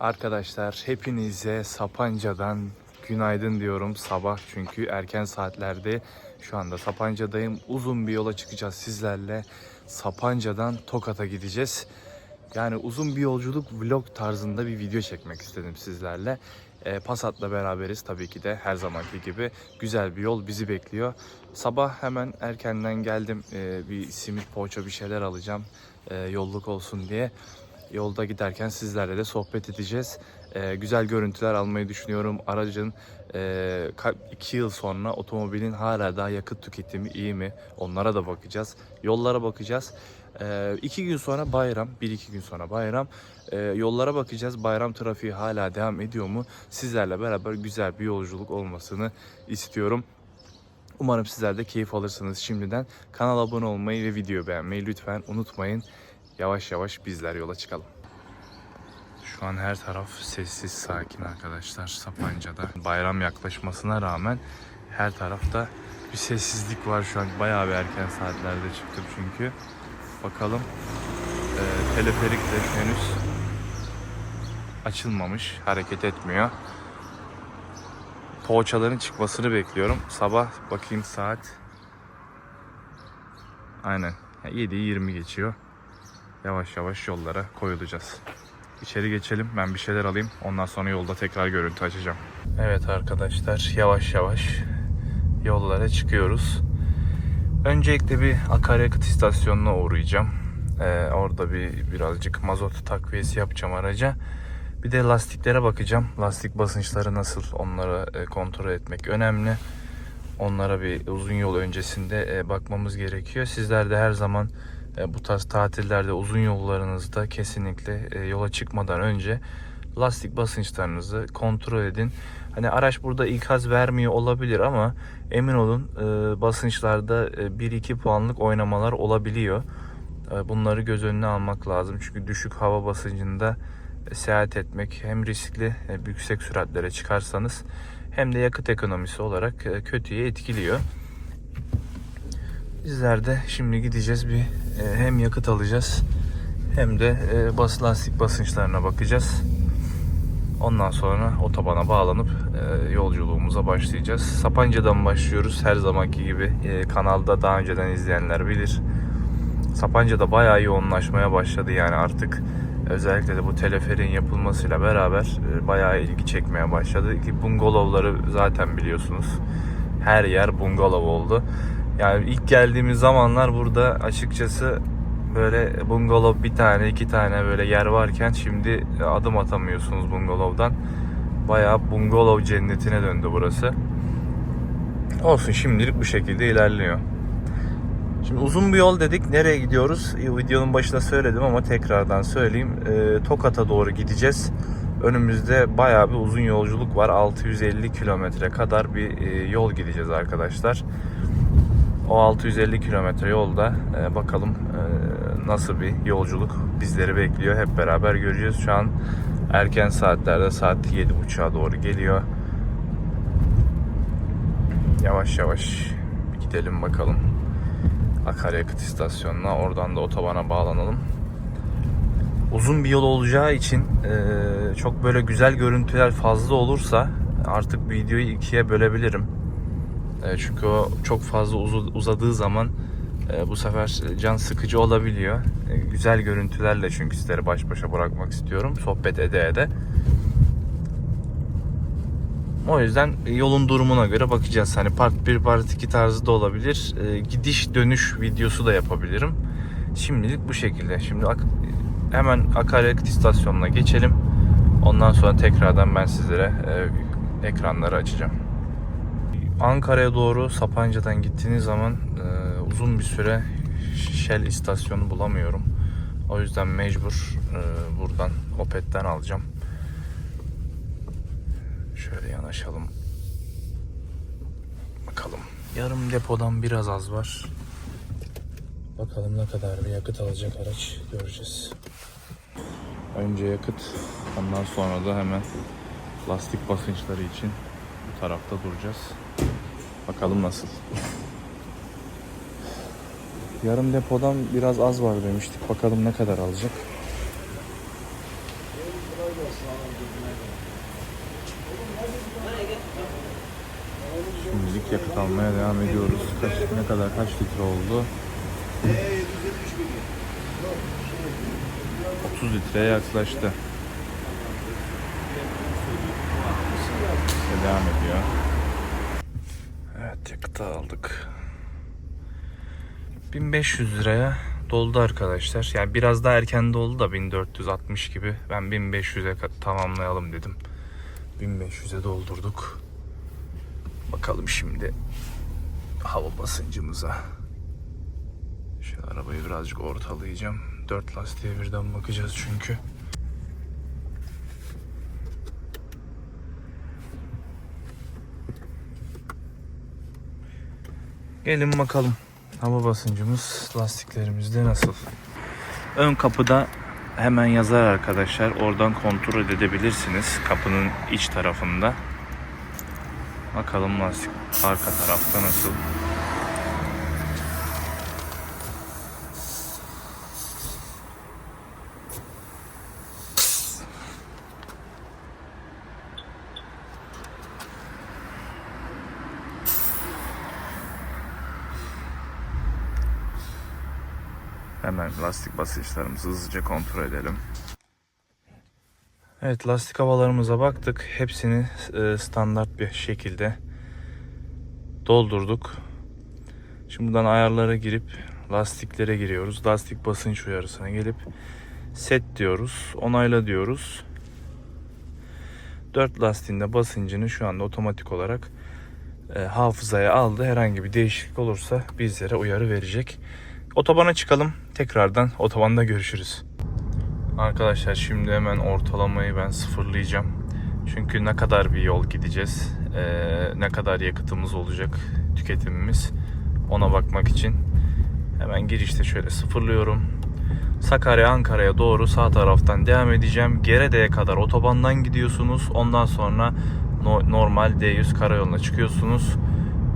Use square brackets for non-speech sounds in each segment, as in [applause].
Arkadaşlar hepinize Sapanca'dan günaydın diyorum sabah çünkü erken saatlerde şu anda Sapanca'dayım. Uzun bir yola çıkacağız sizlerle. Sapanca'dan Tokat'a gideceğiz. Yani uzun bir yolculuk vlog tarzında bir video çekmek istedim sizlerle. E, Passat'la beraberiz tabii ki de her zamanki gibi. Güzel bir yol bizi bekliyor. Sabah hemen erkenden geldim. E, bir simit poğaça bir şeyler alacağım. E, yolluk olsun diye. Yolda giderken sizlerle de sohbet edeceğiz. Ee, güzel görüntüler almayı düşünüyorum. Aracın e, ka- iki yıl sonra otomobilin hala daha yakıt tüketimi iyi mi? Onlara da bakacağız. Yollara bakacağız. Ee, iki gün sonra bayram, bir iki gün sonra bayram. Ee, yollara bakacağız. Bayram trafiği hala devam ediyor mu? Sizlerle beraber güzel bir yolculuk olmasını istiyorum. Umarım sizler de keyif alırsınız şimdiden. Kanala abone olmayı ve video beğenmeyi lütfen unutmayın. Yavaş yavaş bizler yola çıkalım. Şu an her taraf sessiz sakin arkadaşlar Sapanca'da. Bayram yaklaşmasına rağmen her tarafta bir sessizlik var şu an. Bayağı bir erken saatlerde çıktım çünkü. Bakalım. Ee, teleferik de henüz açılmamış. Hareket etmiyor. Poğaçaların çıkmasını bekliyorum. Sabah bakayım saat. Aynen. 7'yi 20 geçiyor. Yavaş yavaş yollara koyulacağız. İçeri geçelim. Ben bir şeyler alayım. Ondan sonra yolda tekrar görüntü açacağım. Evet arkadaşlar yavaş yavaş yollara çıkıyoruz. Öncelikle bir akaryakıt istasyonuna uğrayacağım. Ee, orada bir birazcık mazot takviyesi yapacağım araca. Bir de lastiklere bakacağım. Lastik basınçları nasıl onları e, kontrol etmek önemli. Onlara bir uzun yol öncesinde e, bakmamız gerekiyor. Sizler de her zaman bu tarz tatillerde uzun yollarınızda kesinlikle e, yola çıkmadan önce lastik basınçlarınızı kontrol edin. Hani araç burada ikaz vermiyor olabilir ama emin olun e, basınçlarda e, 1-2 puanlık oynamalar olabiliyor. E, Bunları göz önüne almak lazım. Çünkü düşük hava basıncında e, seyahat etmek hem riskli e, yüksek süratlere çıkarsanız hem de yakıt ekonomisi olarak e, kötüye etkiliyor. Bizler de şimdi gideceğiz bir e, hem yakıt alacağız hem de e, bas lastik basınçlarına bakacağız. Ondan sonra otobana bağlanıp e, yolculuğumuza başlayacağız. Sapanca'dan başlıyoruz. Her zamanki gibi kanalda daha önceden izleyenler bilir. Sapanca'da bayağı yoğunlaşmaya başladı yani artık özellikle de bu teleferin yapılmasıyla beraber bayağı ilgi çekmeye başladı. Bungalovları zaten biliyorsunuz. Her yer bungalov oldu. Yani ilk geldiğimiz zamanlar burada açıkçası böyle bungalov bir tane iki tane böyle yer varken şimdi adım atamıyorsunuz bungalovdan. Bayağı bungalov cennetine döndü burası. Olsun şimdilik bu şekilde ilerliyor. Şimdi uzun bir yol dedik. Nereye gidiyoruz? Videonun başında söyledim ama tekrardan söyleyeyim. E, Tokat'a doğru gideceğiz. Önümüzde bayağı bir uzun yolculuk var. 650 kilometre kadar bir e, yol gideceğiz arkadaşlar. O 650 kilometre yolda e, bakalım e, nasıl bir yolculuk bizleri bekliyor. Hep beraber göreceğiz. Şu an erken saatlerde saat 7.30'a doğru geliyor. Yavaş yavaş gidelim bakalım akaryakıt istasyonuna. Oradan da otobana bağlanalım. Uzun bir yol olacağı için e, çok böyle güzel görüntüler fazla olursa artık videoyu ikiye bölebilirim. E, çünkü o çok fazla uzadığı zaman e, bu sefer can sıkıcı olabiliyor. E, güzel görüntülerle çünkü sizleri baş başa bırakmak istiyorum. Sohbet ede ede. O yüzden yolun durumuna göre bakacağız. Hani part 1, part 2 tarzı da olabilir. Gidiş dönüş videosu da yapabilirim. Şimdilik bu şekilde. Şimdi hemen akaryakıt istasyonuna geçelim. Ondan sonra tekrardan ben sizlere ekranları açacağım. Ankara'ya doğru Sapanca'dan gittiğiniz zaman e, uzun bir süre Shell istasyonu bulamıyorum. O yüzden mecbur e, buradan Opet'ten alacağım. Şöyle yanaşalım. Bakalım. Yarım depodan biraz az var. Bakalım ne kadar bir yakıt alacak araç göreceğiz. Önce yakıt, ondan sonra da hemen lastik basınçları için bu tarafta duracağız. Bakalım nasıl. Yarım depodan biraz az var demiştik. Bakalım ne kadar alacak. Şimdilik yakıt almaya devam ediyoruz. Kaç, ne kadar kaç litre oldu? 30 litreye yaklaştı. İşte devam ediyor. Yakıtı aldık. 1500 liraya doldu arkadaşlar. Yani biraz daha erken doldu da 1460 gibi. Ben 1500'e ka- tamamlayalım dedim. 1500'e doldurduk. Bakalım şimdi hava basıncımıza. Şu arabayı birazcık ortalayacağım. Dört lastiğe birden bakacağız çünkü. Gelin bakalım. Hava basıncımız lastiklerimizde nasıl? Ön kapıda hemen yazar arkadaşlar. Oradan kontrol edebilirsiniz. Kapının iç tarafında. Bakalım lastik arka tarafta nasıl? Hemen lastik basınçlarımızı hızlıca kontrol edelim. Evet lastik havalarımıza baktık. Hepsini e, standart bir şekilde doldurduk. Şimdi buradan ayarlara girip lastiklere giriyoruz. Lastik basınç uyarısına gelip set diyoruz. Onayla diyoruz. 4 lastiğin de basıncını şu anda otomatik olarak e, hafızaya aldı. Herhangi bir değişiklik olursa bizlere uyarı verecek. Otobana çıkalım. Tekrardan otobanda görüşürüz. Arkadaşlar şimdi hemen ortalamayı ben sıfırlayacağım. Çünkü ne kadar bir yol gideceğiz, ne kadar yakıtımız olacak, tüketimimiz ona bakmak için. Hemen girişte şöyle sıfırlıyorum. Sakarya Ankara'ya doğru sağ taraftan devam edeceğim. Gerede'ye kadar otobandan gidiyorsunuz. Ondan sonra no- normal D100 karayoluna çıkıyorsunuz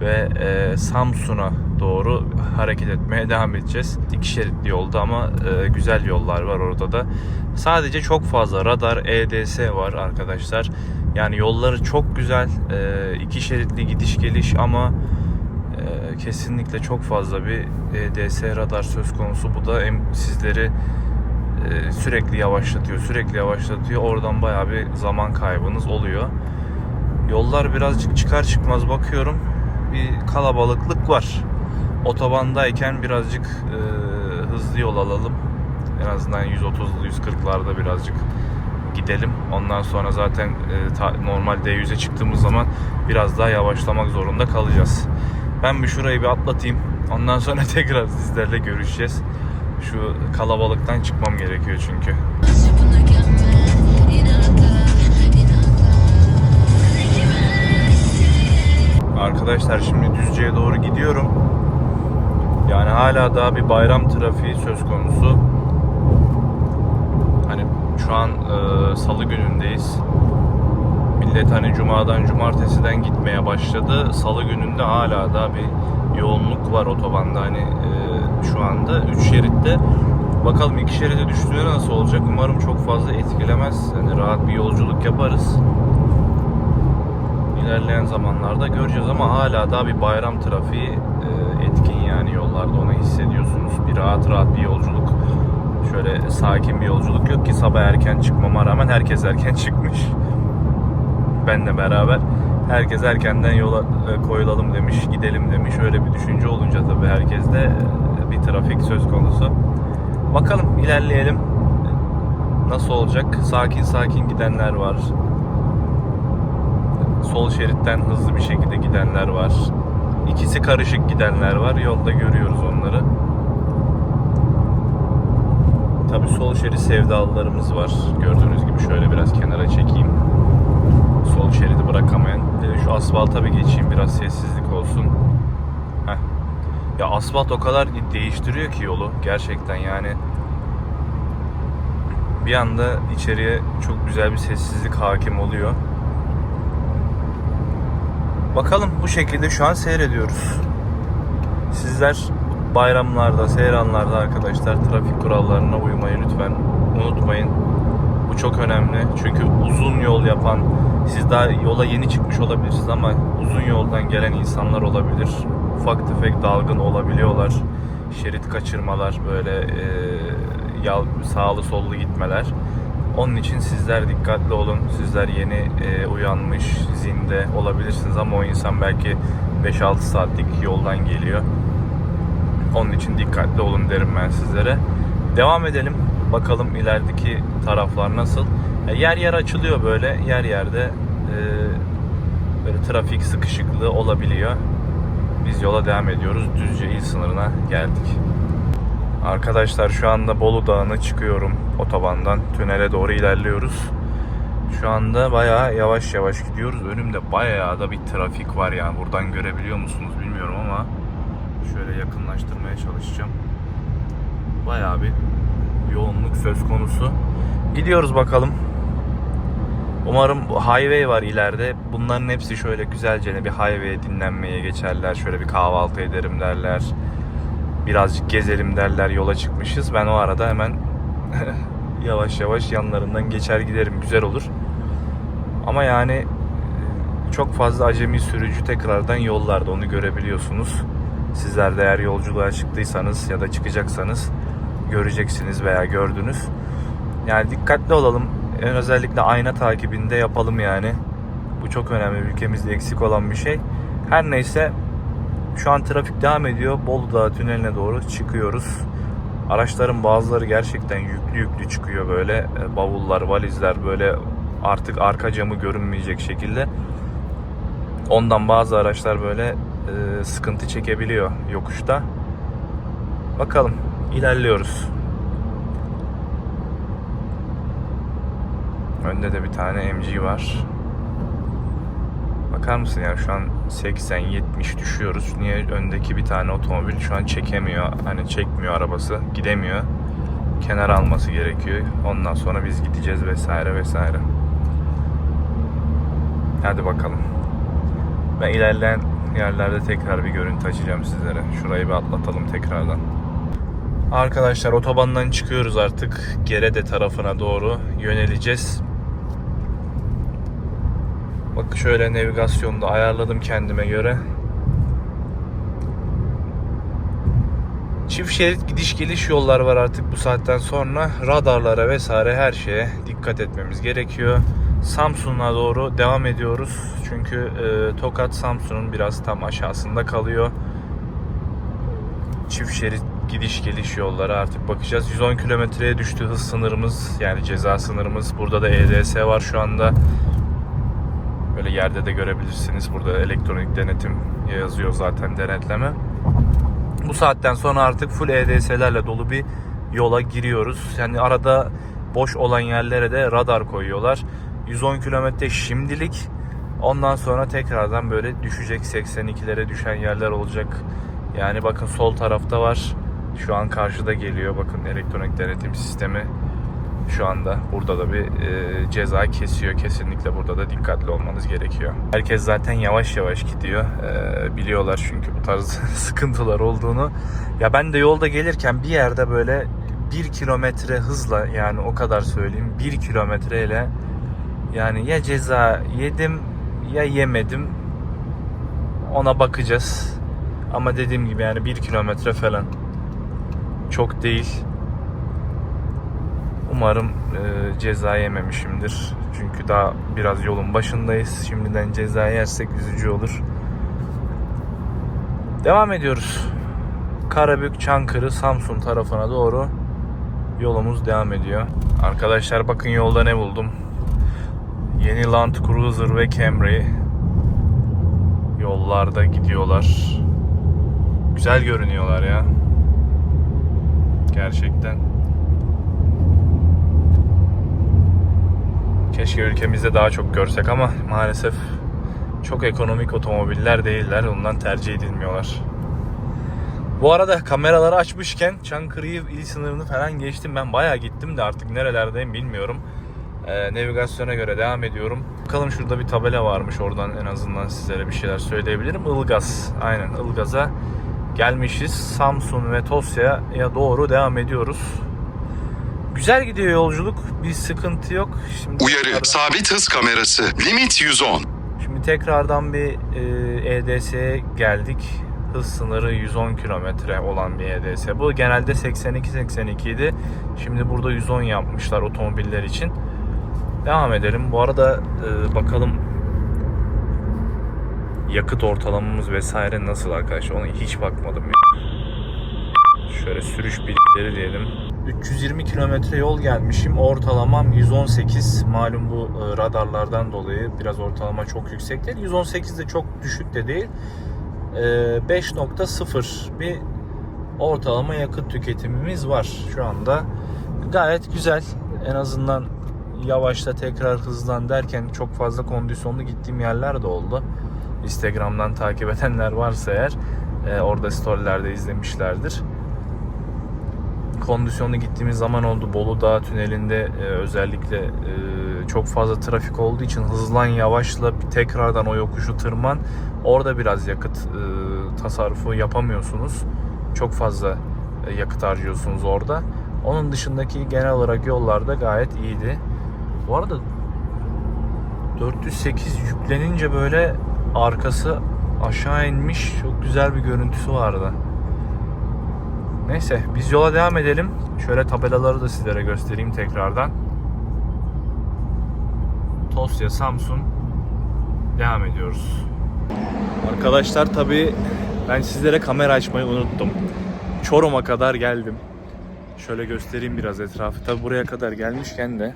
ve Samsun'a doğru hareket etmeye devam edeceğiz. İki şeritli yolda ama e, güzel yollar var orada da. Sadece çok fazla radar EDS var arkadaşlar. Yani yolları çok güzel. E, iki şeritli gidiş geliş ama e, kesinlikle çok fazla bir EDS radar söz konusu. Bu da em, sizleri e, sürekli yavaşlatıyor, sürekli yavaşlatıyor. Oradan bayağı bir zaman kaybınız oluyor. Yollar birazcık çıkar çıkmaz bakıyorum bir kalabalıklık var. Otobandayken birazcık e, hızlı yol alalım. En azından 130'lu 140'larda birazcık gidelim. Ondan sonra zaten e, ta, normal D100'e çıktığımız zaman biraz daha yavaşlamak zorunda kalacağız. Ben bir şurayı bir atlatayım. Ondan sonra [laughs] tekrar sizlerle görüşeceğiz. Şu kalabalıktan çıkmam gerekiyor çünkü. Arkadaşlar şimdi Düzce'ye doğru gidiyorum. Yani hala daha bir bayram trafiği söz konusu. Hani şu an e, salı günündeyiz. Millet hani cumadan cumartesiden gitmeye başladı. Salı gününde hala daha bir yoğunluk var otobanda hani e, şu anda 3 şeritte. Bakalım iki şeride düştüğünde nasıl olacak? Umarım çok fazla etkilemez. Hani rahat bir yolculuk yaparız ilerleyen zamanlarda göreceğiz ama hala daha bir bayram trafiği e, etkin yani yollarda onu hissediyorsunuz. Bir rahat rahat bir yolculuk. Şöyle sakin bir yolculuk yok ki sabah erken çıkmama rağmen herkes erken çıkmış. Benle beraber herkes erkenden yola e, koyulalım demiş, gidelim demiş. Öyle bir düşünce olunca tabii herkeste e, bir trafik söz konusu. Bakalım ilerleyelim. Nasıl olacak? Sakin sakin gidenler var sol şeritten hızlı bir şekilde gidenler var. İkisi karışık gidenler var. Yolda görüyoruz onları. Tabi sol şerit sevdalılarımız var. Gördüğünüz gibi şöyle biraz kenara çekeyim. Sol şeridi bırakamayan. Ee, Şu asfalta bir geçeyim biraz sessizlik olsun. Heh. Ya asfalt o kadar değiştiriyor ki yolu gerçekten yani. Bir anda içeriye çok güzel bir sessizlik hakim oluyor. Bakalım bu şekilde şu an seyrediyoruz. Sizler bayramlarda, seyranlarda arkadaşlar trafik kurallarına uymayı lütfen unutmayın. Bu çok önemli. Çünkü uzun yol yapan, siz daha yola yeni çıkmış olabilirsiniz ama uzun yoldan gelen insanlar olabilir. Ufak tefek dalgın olabiliyorlar. Şerit kaçırmalar, böyle e, sağlı sollu gitmeler. Onun için sizler dikkatli olun. Sizler yeni e, uyanmış, zinde olabilirsiniz ama o insan belki 5-6 saatlik yoldan geliyor. Onun için dikkatli olun derim ben sizlere. Devam edelim. Bakalım ilerideki taraflar nasıl. E, Yer yer açılıyor böyle. Yer yerde e, böyle trafik sıkışıklığı olabiliyor. Biz yola devam ediyoruz. Düzce il sınırına geldik. Arkadaşlar şu anda Bolu Dağı'na çıkıyorum otobandan. Tünele doğru ilerliyoruz. Şu anda bayağı yavaş yavaş gidiyoruz. Önümde bayağı da bir trafik var yani. Buradan görebiliyor musunuz bilmiyorum ama şöyle yakınlaştırmaya çalışacağım. Bayağı bir yoğunluk söz konusu. Gidiyoruz bakalım. Umarım highway var ileride. Bunların hepsi şöyle güzelce bir highway'e dinlenmeye geçerler. Şöyle bir kahvaltı ederim derler. Birazcık gezelim derler yola çıkmışız. Ben o arada hemen [laughs] yavaş yavaş yanlarından geçer giderim. Güzel olur. Ama yani e, çok fazla acemi sürücü tekrardan yollarda onu görebiliyorsunuz. Sizler de eğer yolculuğa çıktıysanız ya da çıkacaksanız göreceksiniz veya gördünüz. Yani dikkatli olalım. En özellikle ayna takibinde yapalım yani. Bu çok önemli. Ülkemizde eksik olan bir şey. Her neyse şu an trafik devam ediyor. Bolu Dağı tüneline doğru çıkıyoruz. Araçların bazıları gerçekten yüklü yüklü çıkıyor böyle. E, Bavullar, valizler böyle artık arka camı görünmeyecek şekilde. Ondan bazı araçlar böyle e, sıkıntı çekebiliyor yokuşta. Bakalım ilerliyoruz. Önde de bir tane MG var. Bakar mısın yani şu an 80-70 düşüyoruz. Niye öndeki bir tane otomobil şu an çekemiyor. Hani çekmiyor arabası. Gidemiyor. Kenar alması gerekiyor. Ondan sonra biz gideceğiz vesaire vesaire. Hadi bakalım. Ben ilerleyen yerlerde tekrar bir görüntü açacağım sizlere. Şurayı bir atlatalım tekrardan. Arkadaşlar otobandan çıkıyoruz artık. Gerede tarafına doğru yöneleceğiz. Bak şöyle navigasyonda ayarladım kendime göre. Çift şerit gidiş geliş yollar var artık bu saatten sonra. Radarlara vesaire her şeye dikkat etmemiz gerekiyor. Samsun'a doğru devam ediyoruz. Çünkü e, Tokat Samsun'un biraz tam aşağısında kalıyor. Çift şerit gidiş geliş yollara artık bakacağız. 110 kilometreye düştü hız sınırımız yani ceza sınırımız. Burada da EDS var şu anda. Böyle yerde de görebilirsiniz. Burada elektronik denetim yazıyor zaten denetleme. Bu saatten sonra artık full EDS'lerle dolu bir yola giriyoruz. Yani arada boş olan yerlere de radar koyuyorlar. 110 kilometre şimdilik. Ondan sonra tekrardan böyle düşecek 82'lere düşen yerler olacak. Yani bakın sol tarafta var. Şu an karşıda geliyor. Bakın elektronik denetim sistemi şu anda burada da bir e, ceza kesiyor. Kesinlikle burada da dikkatli olmanız gerekiyor. Herkes zaten yavaş yavaş gidiyor. E, biliyorlar çünkü bu tarz [laughs] sıkıntılar olduğunu. Ya ben de yolda gelirken bir yerde böyle bir kilometre hızla yani o kadar söyleyeyim bir kilometreyle yani ya ceza yedim ya yemedim ona bakacağız. Ama dediğim gibi yani bir kilometre falan çok değil. Umarım e, ceza yememişimdir. Çünkü daha biraz yolun başındayız. Şimdiden ceza yersek üzücü olur. Devam ediyoruz. Karabük, Çankırı, Samsun tarafına doğru yolumuz devam ediyor. Arkadaşlar bakın yolda ne buldum. Yeni Land Cruiser ve Camry yollarda gidiyorlar. Güzel görünüyorlar ya. Gerçekten. Keşke ülkemizde daha çok görsek ama maalesef çok ekonomik otomobiller değiller. Ondan tercih edilmiyorlar. Bu arada kameraları açmışken Çankırı'yı il sınırını falan geçtim. Ben bayağı gittim de artık nerelerdeyim bilmiyorum. Ee, navigasyona göre devam ediyorum. Bakalım şurada bir tabela varmış. Oradan en azından sizlere bir şeyler söyleyebilirim. Ilgaz. Aynen Ilgaz'a gelmişiz. Samsun ve Tosya'ya doğru devam ediyoruz. Güzel gidiyor yolculuk. Bir sıkıntı yok. Şimdi Uyarı, tekrardan- sabit hız kamerası, limit 110. Şimdi tekrardan bir e, EDS'ye geldik. Hız sınırı 110 kilometre olan bir EDS. Bu genelde 82-82 idi. Şimdi burada 110 yapmışlar otomobiller için. Devam edelim. Bu arada e, bakalım yakıt ortalamamız vesaire nasıl arkadaşlar. Ona hiç bakmadım. Şöyle sürüş bilgileri diyelim. 320 kilometre yol gelmişim. Ortalamam 118. Malum bu e, radarlardan dolayı biraz ortalama çok yüksek değil. 118 de çok düşük de değil. E, 5.0 bir ortalama yakıt tüketimimiz var şu anda. Gayet güzel. En azından yavaşla tekrar hızlan derken çok fazla kondisyonlu gittiğim yerler de oldu. Instagram'dan takip edenler varsa eğer e, orada storylerde izlemişlerdir kondisyonlu gittiğimiz zaman oldu. Bolu Dağı tünelinde e, özellikle e, çok fazla trafik olduğu için hızlan yavaşla tekrardan o yokuşu tırman. Orada biraz yakıt e, tasarrufu yapamıyorsunuz. Çok fazla e, yakıt harcıyorsunuz orada. Onun dışındaki genel olarak yollarda gayet iyiydi. Bu arada 408 yüklenince böyle arkası aşağı inmiş. Çok güzel bir görüntüsü vardı. Neyse biz yola devam edelim. Şöyle tabelaları da sizlere göstereyim tekrardan. Tosya, Samsun devam ediyoruz. Arkadaşlar tabi ben sizlere kamera açmayı unuttum. Çorum'a kadar geldim. Şöyle göstereyim biraz etrafı. Tabi buraya kadar gelmişken de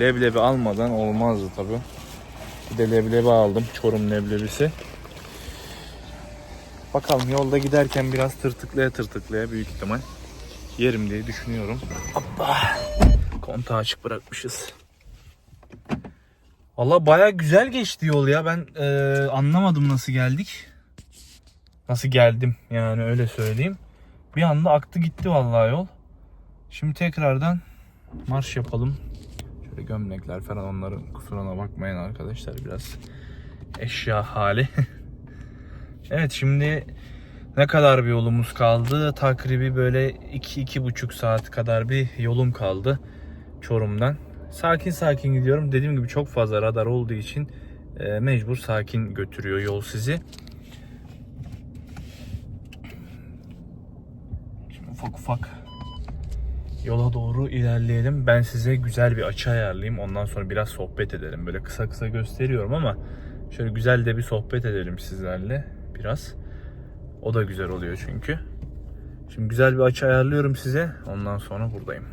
leblebi almadan olmazdı tabi. Bir de leblebi aldım. Çorum leblebisi. Bakalım yolda giderken biraz tırtıklaya tırtıklaya büyük ihtimal yerim diye düşünüyorum. Hoppa. Kontağı açık bırakmışız. Valla baya güzel geçti yol ya. Ben e, anlamadım nasıl geldik. Nasıl geldim yani öyle söyleyeyim. Bir anda aktı gitti vallahi yol. Şimdi tekrardan marş yapalım. Şöyle gömlekler falan onların kusuruna bakmayın arkadaşlar biraz eşya hali. [laughs] Evet şimdi ne kadar bir yolumuz kaldı? Takribi böyle 2-2,5 saat kadar bir yolum kaldı Çorum'dan. Sakin sakin gidiyorum. Dediğim gibi çok fazla radar olduğu için e, mecbur sakin götürüyor yol sizi. Şimdi ufak ufak yola doğru ilerleyelim. Ben size güzel bir açı ayarlayayım. Ondan sonra biraz sohbet edelim. Böyle kısa kısa gösteriyorum ama şöyle güzel de bir sohbet edelim sizlerle biraz. O da güzel oluyor çünkü. Şimdi güzel bir açı ayarlıyorum size. Ondan sonra buradayım.